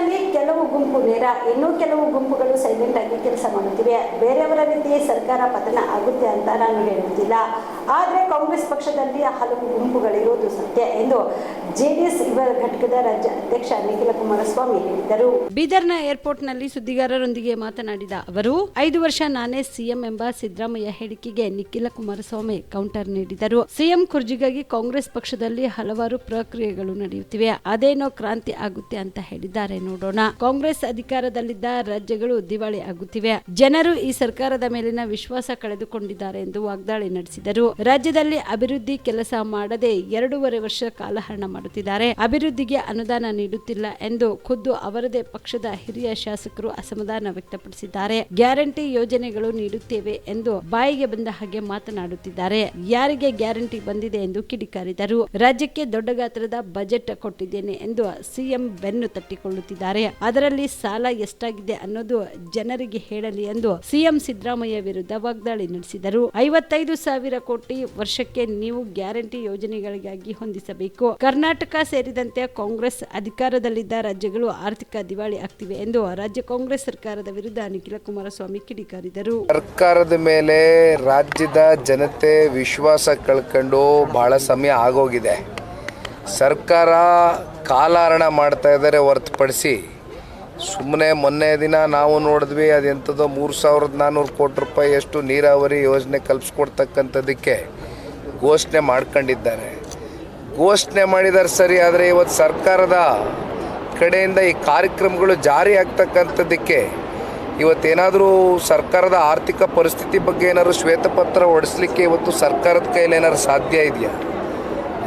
ಕಾಂಗ್ರೆಸ್ನಲ್ಲಿ ಕೆಲವು ಗುಂಪು ನೇರ ಇನ್ನೂ ಕೆಲವು ಗುಂಪುಗಳು ಸೈಲೆಂಟ್ ಆಗಿ ಕೆಲಸ ಮಾಡುತ್ತಿವೆ. ಬೇರೆಯವರ ರೀತಿ ಸರ್ಕಾರ ಪತನ ಆಗುತ್ತೆ ಅಂತ ನಾನು ಹೇಳುತ್ತಿಲ್ಲ ಆದರೆ ಕಾಂಗ್ರೆಸ್ ಪಕ್ಷದಲ್ಲಿ ಹಲವು ಗುಂಪುಗಳಿರುವುದು ಸತ್ಯ ಎಂದು ಜೆಡಿಎಸ್ ಇವರ ಘಟಕದ ರಾಜ್ಯ ಅಧ್ಯಕ್ಷ ನಿಖಿಲ ಕುಮಾರಸ್ವಾಮಿ ಹೇಳಿದರು. ಬೀದರ್ನ ಏರ್ಪೋರ್ಟ್ನಲ್ಲಿ ಸುದ್ದಿಗಾರರೊಂದಿಗೆ ಮಾತನಾಡಿದ ಅವರು, ಐದು ವರ್ಷ ನಾನೇ ಸಿಎಂ ಎಂಬ ಸಿದ್ದರಾಮಯ್ಯ ಹೇಳಿಕೆಗೆ ನಿಖಿಲ ಕುಮಾರಸ್ವಾಮಿ ಕೌಂಟರ್ ನೀಡಿದರು. ಸಿಎಂ ಕುರ್ಜಿಗಾಗಿ ಕಾಂಗ್ರೆಸ್ ಪಕ್ಷದಲ್ಲಿ ಹಲವಾರು ಪ್ರಕ್ರಿಯೆಗಳು ನಡೆಯುತ್ತಿವೆ. ಅದೇನೋ ಕ್ರಾಂತಿ ಆಗುತ್ತೆ ಅಂತ ಹೇಳಿದ್ದಾರೆ ನೋಡೋಣ. ಕಾಂಗ್ರೆಸ್ ಅಧಿಕಾರದಲ್ಲಿದ್ದ ರಾಜ್ಯಗಳು ದಿವಾಳಿ ಆಗುತ್ತಿವೆ. ಜನರು ಈ ಸರ್ಕಾರದ ಮೇಲಿನ ವಿಶ್ವಾಸ ಕಳೆದುಕೊಂಡಿದ್ದಾರೆ ಎಂದು ವಾಗ್ದಾಳಿ ನಡೆಸಿದರು. ರಾಜ್ಯದಲ್ಲಿ ಅಭಿವೃದ್ಧಿ ಕೆಲಸ ಮಾಡದೆ ಎರಡೂವರೆ ವರ್ಷ ಕಾಲಹರಣ ಮಾಡುತ್ತಿದ್ದಾರೆ. ಅಭಿವೃದ್ಧಿಗೆ ಅನುದಾನ ನೀಡುತ್ತಿಲ್ಲ ಎಂದು ಖುದ್ದು ಅವರದೇ ಪಕ್ಷದ ಹಿರಿಯ ಶಾಸಕರು ಅಸಮಾಧಾನ ವ್ಯಕ್ತಪಡಿಸಿದ್ದಾರೆ. ಗ್ಯಾರಂಟಿ ಯೋಜನೆಗಳು ನೀಡುತ್ತೇವೆ ಎಂದು ಬಾಯಿಗೆ ಬಂದ ಹಾಗೆ ಮಾತನಾಡುತ್ತಿದ್ದಾರೆ. ಯಾರಿಗೆ ಗ್ಯಾರಂಟಿ ಬಂದಿದೆ ಎಂದು ಕಿಡಿಕಾರಿದರು. ರಾಜ್ಯಕ್ಕೆ ದೊಡ್ಡ ಗಾತ್ರದ ಬಜೆಟ್ ಕೊಟ್ಟಿದ್ದೇನೆ ಎಂದು ಸಿಎಂ ಬೆನ್ನು ತಟ್ಟಿಕೊಳ್ಳುತ್ತಿದ್ದಾರೆ. ಅದರಲ್ಲಿ ಸಾಲ ಎಷ್ಟಾಗಿದೆ ಅನ್ನೋದು ಜನರಿಗೆ ಹೇಳಲಿ ಎಂದು ಸಿಎಂ ಸಿದ್ದರಾಮಯ್ಯ ವಿರುದ್ಧ ವಾಗ್ದಾಳಿ ನಡೆಸಿದರು. ಐವತ್ತೈದು ಸಾವಿರ ಕೋಟಿ ವರ್ಷಕ್ಕೆ ನೀವು ಗ್ಯಾರಂಟಿ ಯೋಜನೆಗಳಿಗಾಗಿ ಹೊಂದಿಸಬೇಕು ಕರ್ನಾಟಕ ಸೇರಿದಂತೆ ಕಾಂಗ್ರೆಸ್ ಅಧಿಕಾರದಲ್ಲಿದ್ದ ರಾಜ್ಯಗಳು ಆರ್ಥಿಕ ದಿವಾಳಿ ಆಗ್ತಿವೆ ಎಂದು ರಾಜ್ಯ ಕಾಂಗ್ರೆಸ್ ಸರ್ಕಾರದ ವಿರುದ್ಧ ನಿಖಿಲ ಕುಮಾರಸ್ವಾಮಿ ಕಿಡಿಕಾರಿದರು. ಸರ್ಕಾರದ ಮೇಲೆ ರಾಜ್ಯದ ಜನತೆ ವಿಶ್ವಾಸ ಕಳ್ಕೊಂಡು ಬಹಳ ಸಮಯ ಆಗೋಗಿದೆ. ಸರ್ಕಾರ ಕಾಲಹರಣ ಮಾಡ್ತಾ ಇದ್ದಾರೆ ಹೊರತುಪಡಿಸಿ. ಸುಮ್ಮನೆ ಮೊನ್ನೆ ದಿನ ನಾವು ನೋಡಿದ್ವಿ ಅದೆಂಥದ್ದು ಮೂರು ಸಾವಿರದ ನಾನ್ನೂರು ಕೋಟಿ ರೂಪಾಯಿ ಅಷ್ಟು ನೀರಾವರಿ ಯೋಜನೆ ಕಲ್ಪಿಸ್ಕೊಡ್ತಕ್ಕಂಥದ್ದಕ್ಕೆ ಘೋಷಣೆ ಮಾಡ್ಕೊಂಡಿದ್ದಾರೆ. ಘೋಷಣೆ ಮಾಡಿದ್ದಾರೆ ಸರಿ, ಆದರೆ ಇವತ್ತು ಸರ್ಕಾರದ ಕಡೆಯಿಂದ ಈ ಕಾರ್ಯಕ್ರಮಗಳು ಜಾರಿ ಆಗ್ತಕ್ಕಂಥದ್ದಕ್ಕೆ ಇವತ್ತೇನಾದರೂ ಸರ್ಕಾರದ ಆರ್ಥಿಕ ಪರಿಸ್ಥಿತಿ ಬಗ್ಗೆ ಏನಾದರೂ ಶ್ವೇತಪತ್ರ ಹೊಡಿಸ್ಲಿಕ್ಕೆ ಇವತ್ತು ಸರ್ಕಾರದ ಕೈಲಿ ಏನಾದ್ರು ಸಾಧ್ಯ ಇದೆಯಾ?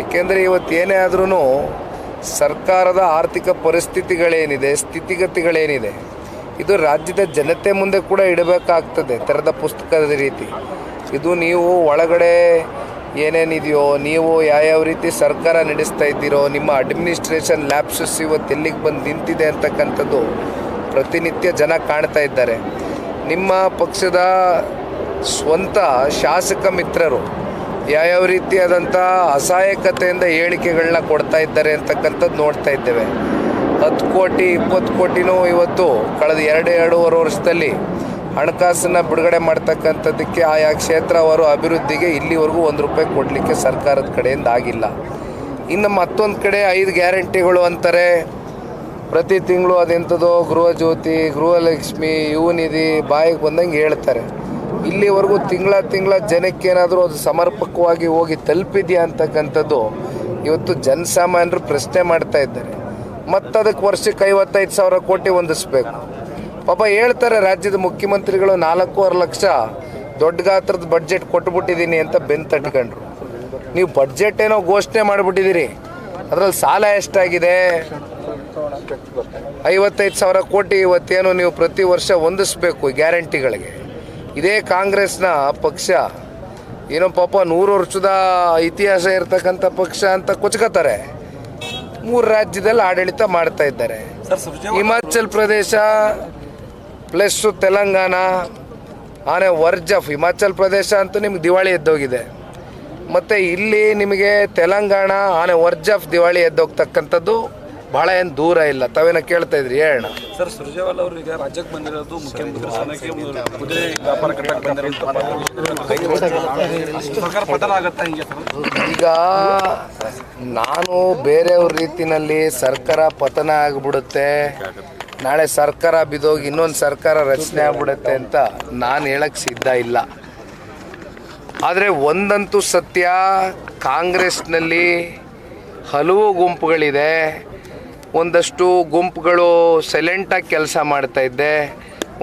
ಏಕೆಂದರೆ ಇವತ್ತು ಏನೇ ಆದ್ರೂ ಸರ್ಕಾರದ ಆರ್ಥಿಕ ಪರಿಸ್ಥಿತಿಗಳೇನಿದೆ, ಸ್ಥಿತಿಗತಿಗಳೇನಿದೆ, ಇದು ರಾಜ್ಯದ ಜನತೆ ಮುಂದೆ ಕೂಡ ಇಡಬೇಕಾಗ್ತದೆ, ತೆರೆದ ಪುಸ್ತಕದ ರೀತಿ. ಇದು ನೀವು ಒಳಗಡೆ ಏನೇನಿದೆಯೋ, ನೀವು ಯಾವ್ಯಾವ ರೀತಿ ಸರ್ಕಾರ ನಡೆಸ್ತಾ ಇದ್ದೀರೋ, ನಿಮ್ಮ ಅಡ್ಮಿನಿಸ್ಟ್ರೇಷನ್ ಲ್ಯಾಪ್ಸಸ್ ಇವತ್ತು ಎಲ್ಲಿಗೆ ಬಂದು ನಿಂತಿದೆ ಅಂತಕ್ಕಂಥದ್ದು ಪ್ರತಿನಿತ್ಯ ಜನ ಕಾಣ್ತಾ ಇದ್ದಾರೆ. ನಿಮ್ಮ ಪಕ್ಷದ ಸ್ವಂತ ಶಾಸಕ ಮಿತ್ರರು ಯಾವ್ಯಾವ ರೀತಿಯಾದಂಥ ಅಸಹಾಯಕತೆಯಿಂದ ಹೇಳಿಕೆಗಳನ್ನ ಕೊಡ್ತಾ ಇದ್ದಾರೆ ಅಂತಕ್ಕಂಥದ್ದು ನೋಡ್ತಾ ಇದ್ದೇವೆ. ಹತ್ತು ಕೋಟಿ, ಇಪ್ಪತ್ತು ಕೋಟಿನೂ ಇವತ್ತು, ಕಳೆದ ಎರಡು, ಎರಡೂವರೆ ವರ್ಷದಲ್ಲಿ ಹಣಕಾಸನ್ನು ಬಿಡುಗಡೆ ಮಾಡ್ತಕ್ಕಂಥದ್ದಕ್ಕೆ ಆಯಾ ಕ್ಷೇತ್ರವಾರು ಅಭಿವೃದ್ಧಿಗೆ ಇಲ್ಲಿವರೆಗೂ ಒಂದು ರೂಪಾಯಿ ಕೊಡಲಿಕ್ಕೆ ಸರ್ಕಾರದ ಕಡೆಯಿಂದ ಆಗಿಲ್ಲ. ಇನ್ನು ಮತ್ತೊಂದು ಕಡೆ ಐದು ಗ್ಯಾರಂಟಿಗಳು ಅಂತಾರೆ. ಪ್ರತಿ ತಿಂಗಳು ಅದೆಂಥದೋ ಗೃಹಜ್ಯೋತಿ ಗೃಹಲಕ್ಷ್ಮಿ, ಯುವನಿಧಿ ಬಾಯಿಗೆ ಬಂದಂಗೆ ಹೇಳ್ತಾರೆ. ಇಲ್ಲಿವರೆಗೂ ತಿಂಗಳ ತಿಂಗಳ ಜನಕ್ಕೇನಾದರೂ ಅದು ಸಮರ್ಪಕವಾಗಿ ಹೋಗಿ ತಲುಪಿದೆಯಾ ಅಂತಕ್ಕಂಥದ್ದು ಇವತ್ತು ಜನಸಾಮಾನ್ಯರು ಪ್ರಶ್ನೆ ಮಾಡ್ತಾ ಇದ್ದಾರೆ. ಮತ್ತದಕ್ಕೆ ವರ್ಷಕ್ಕೆ ಐವತ್ತೈದು ಸಾವಿರ ಕೋಟಿ ಹೊಂದಿಸ್ಬೇಕು. ಪಾಪ ಹೇಳ್ತಾರೆ ರಾಜ್ಯದ ಮುಖ್ಯಮಂತ್ರಿಗಳು ನಾಲ್ಕೂವರೆ ಲಕ್ಷ ದೊಡ್ಡ ಗಾತ್ರದ ಬಡ್ಜೆಟ್ ಕೊಟ್ಬಿಟ್ಟಿದ್ದೀನಿ ಅಂತ ಬೆನ್ ತಟ್ಕೊಂಡ್ರು. ನೀವು ಬಡ್ಜೆಟ್ ಏನೋ ಘೋಷಣೆ ಮಾಡಿಬಿಟ್ಟಿದ್ದೀರಿ ಅದರಲ್ಲಿ ಸಾಲ ಎಷ್ಟಾಗಿದೆ? ಐವತ್ತೈದು ಸಾವಿರ ಕೋಟಿ ಇವತ್ತೇನು ನೀವು ಪ್ರತಿ ವರ್ಷ ಹೊಂದಿಸ್ಬೇಕು ಗ್ಯಾರಂಟಿಗಳಿಗೆ. ಇದೇ ಕಾಂಗ್ರೆಸ್ನ ಪಕ್ಷ. ಏನೋ ಪಾಪ ನೂರು ವರ್ಷದ ಇತಿಹಾಸ ಇರತಕ್ಕಂಥ ಪಕ್ಷ ಅಂತ ಕೊಚ್ಕೋತಾರೆ ಮೂರು ರಾಜ್ಯದಲ್ಲಿ ಆಡಳಿತ ಮಾಡ್ತಾ ಇದ್ದಾರೆ. ಹಿಮಾಚಲ್ ಪ್ರದೇಶ ಪ್ಲಸ್ ತೆಲಂಗಾಣ ಆನೆ ವರ್ಜಫ್ ಹಿಮಾಚಲ್ ಪ್ರದೇಶ ಅಂತೂ ನಿಮ್ಗೆ ದಿವಾಳಿ ಎದ್ದೋಗಿದೆ. ಮತ್ತು ಇಲ್ಲಿ ನಿಮಗೆ ತೆಲಂಗಾಣ ಆನೆ ವರ್ಜಫ್ ದಿವಾಳಿ ಎದ್ದೋಗ್ತಕ್ಕಂಥದ್ದು ಭಾಳ ಏನು ದೂರ ಇಲ್ಲ. ತಾವೇನ ಕೇಳ್ತಾ ಇದ್ರಿ ಹೇಳೋಣ ಸರ್ ಸುರ್ಜೇವಾಲ ಅವರು ಈಗ ರಾಜ್ಯಕ್ಕೆ ಬಂದಿರೋದು ಮುಖ್ಯಮಂತ್ರಿ ಸ್ಥಾನಕ್ಕೆ ಕುದುರೆ ವ್ಯಾಪಾರ ಕಟ್ಟಕ್ಕೆ ಬಂದಿರೋದು ಸರ್ಕಾರ ಪತನ ಆಗತ್ತಾ ಹಿಂಗೆ ಈಗ ನಾನು ಬೇರೆಯವ್ರ ರೀತಿನಲ್ಲಿ ಸರ್ಕಾರ ಪತನ ಆಗಿಬಿಡುತ್ತೆ. ನಾಳೆ ಸರ್ಕಾರ ಬಿದ್ದೋಗಿ ಇನ್ನೊಂದು ಸರ್ಕಾರ ರಚನೆ ಆಗ್ಬಿಡುತ್ತೆ ಅಂತ ನಾನು ಹೇಳಕ್ಕೆ ಸಿದ್ಧ ಇಲ್ಲ. ಆದರೆ ಒಂದಂತೂ ಸತ್ಯ, ಕಾಂಗ್ರೆಸ್ನಲ್ಲಿ ಹಲವು ಗುಂಪುಗಳಿದೆ. ಒಂದಷ್ಟು ಗುಂಪುಗಳು ಸೈಲೆಂಟಾಗಿ ಕೆಲಸ ಮಾಡ್ತಾ ಇದ್ದೆ.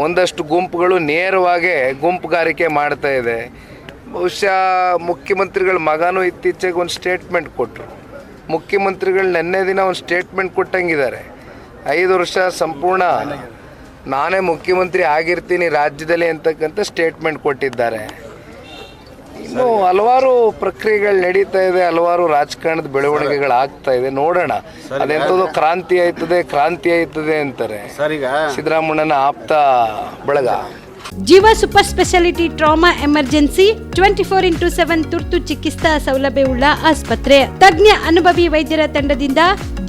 ಒಂದಷ್ಟು ಗುಂಪುಗಳು ನೇರವಾಗಿ ಗುಂಪುಗಾರಿಕೆ ಮಾಡ್ತಾ ಇದೆ. ಬಹುಶಃ ಮುಖ್ಯಮಂತ್ರಿಗಳ ಮಗನೂ ಇತ್ತೀಚೆಗೆ ಒಂದು ಸ್ಟೇಟ್ಮೆಂಟ್ ಕೊಟ್ಟರು ಮುಖ್ಯಮಂತ್ರಿಗಳು ನೆನ್ನೆ ದಿನ ಒಂದು ಸ್ಟೇಟ್ಮೆಂಟ್ ಕೊಟ್ಟಂಗಿದ್ದಾರೆ. ಐದು ವರ್ಷ ಸಂಪೂರ್ಣ ನಾನೇ ಮುಖ್ಯಮಂತ್ರಿ ಆಗಿರ್ತೀನಿ ರಾಜ್ಯದಲ್ಲಿ ಅಂತಕ್ಕಂಥ ಸ್ಟೇಟ್ಮೆಂಟ್ ಕೊಟ್ಟಿದ್ದಾರೆ. ಇನ್ನು ಹಲವಾರು ಪ್ರಕ್ರಿಯೆಗಳು ನಡೀತಾ ಇದೆ ಹಲವಾರು ರಾಜಕಾರಣದ ಬೆಳವಣಿಗೆಗಳು ಆಗ್ತಾ ಇದೆ. ನೋಡೋಣ. ಅದೆಂಥದ್ದು ಕ್ರಾಂತಿ ಆಯ್ತದೆ ಕ್ರಾಂತಿ ಆಯ್ತದೆ ಅಂತಾರೆ. ಸಿದ್ದರಾಮಣ್ಣನ ಆಪ್ತ ಬಳಗ. Jeeva super speciality trauma emergency twenty four into seven ತುರ್ತು ಚಿಕಿತ್ಸಾ ಸೌಲಭ್ಯವುಳ್ಳ ಆಸ್ಪತ್ರೆ. ತಜ್ಞ ಅನುಭವಿ ವೈದ್ಯರ ತಂಡದಿಂದ